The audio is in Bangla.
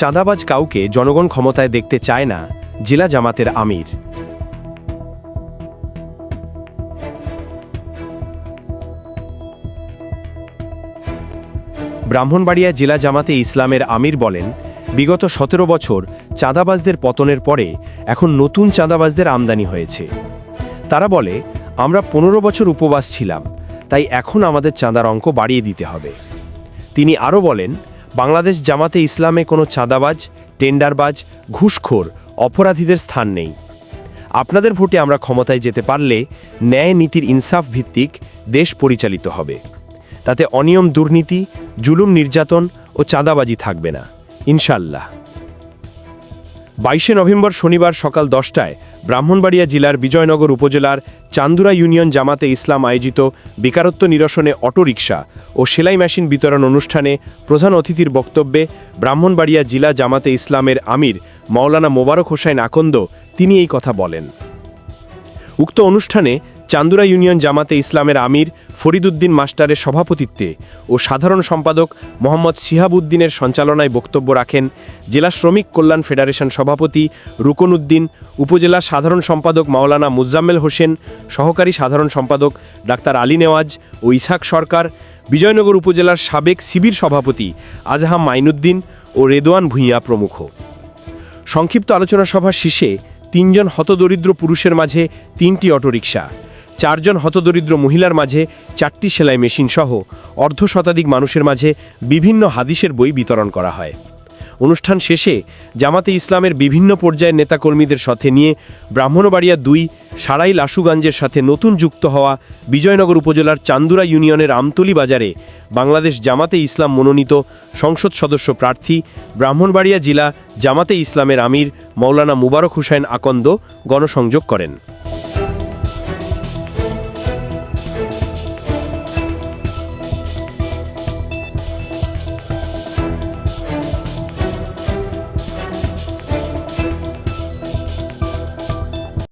চাঁদাবাজ কাউকে জনগণ ক্ষমতায় দেখতে চায় না, জেলা জামাতের আমির। ব্রাহ্মণবাড়িয়া জেলা জামাতে ইসলামের আমির বলেন, বিগত সতেরো বছর চাঁদাবাজদের পতনের পরে এখন নতুন চাঁদাবাজদের আমদানি হয়েছে। তারা বলে, আমরা পনেরো বছর উপবাস ছিলাম, তাই এখন আমাদের চাঁদার অঙ্ক বাড়িয়ে দিতে হবে। তিনি আরও বলেন বাংলাদেশ জামাতে ইসলামে কোনো চাঁদাবাজ, টেন্ডারবাজ, ঘুষখোর, অপরাধীদের স্থান নেই। আপনাদের ভোটে আমরা ক্ষমতায় যেতে পারলে ন্যায় নীতির ইনসাফ ভিত্তিক দেশ পরিচালিত হবে। তাতে অনিয়ম, দুর্নীতি, জুলুম, নির্যাতন ও চাঁদাবাজি থাকবে না। ইনশাল্লাহ বাইশে নভেম্বর শনিবার সকাল দশটায় ব্রাহ্মণবাড়িয়া জেলার বিজয়নগর উপজেলার চান্দুরা ইউনিয়ন জামাতে ইসলাম আয়োজিত বেকারত্ব নিরসনে অটোরিকশা ও সেলাই মেশিন বিতরণ অনুষ্ঠানে প্রধান অতিথির বক্তব্যে ব্রাহ্মণবাড়িয়া জেলা জামাতে ইসলামের আমির মাওলানা মোবারক হোসাইন আকন্দ তিনি এই কথা বলেন। উক্ত অনুষ্ঠানে চান্দুরা ইউনিয়ন জামাতে ইসলামের আমির ফরিদুদ্দিন মাস্টারের সভাপতিত্বে ও সাধারণ সম্পাদক মোহাম্মদ শিহাবুদ্দিনের সঞ্চালনায় বক্তব্য রাখেন জেলা শ্রমিক কল্যাণ ফেডারেশন সভাপতি রুকন উদ্দিন উপজেলা সাধারণ সম্পাদক মাওলানা মুজাম্মেল হোসেন, সহকারী সাধারণ সম্পাদক ডাক্তার আলী নেওয়াজ ও ইসাক সরকার, বিজয়নগর উপজেলার সাবেক শিবির সভাপতি আজহাম মাইনুদ্দিন ও রেদোয়ান ভূঁইয়া প্রমুখ। সংক্ষিপ্ত আলোচনা সভা শেষে তিনজন হতদরিদ্র পুরুষের মাঝে তিনটি অটোরিকশা। চারজন হতদরিদ্র মহিলার মাঝে চারটি সেলাই মেশিন সহ অর্ধ শতাধিক মানুষের মাঝে বিভিন্ন হাদিসের বই বিতরণ করা হয়। অনুষ্ঠান শেষে জামাতে ইসলামের বিভিন্ন পর্যায়ের নেতাকর্মীদের সাথে নিয়ে ব্রাহ্মণবাড়িয়া দুই সারাইল আশুগঞ্জের সাথে নতুন যুক্ত হওয়া বিজয়নগর উপজেলার চান্দুরা ইউনিয়নের আমতলি বাজারে বাংলাদেশ জামাতে ইসলাম মনোনীত সংসদ সদস্য প্রার্থী ব্রাহ্মণবাড়িয়া জেলা জামাতে ইসলামের আমির মৌলানা মুবারক হুসাইন আকন্দ গণসংযোগ করেন।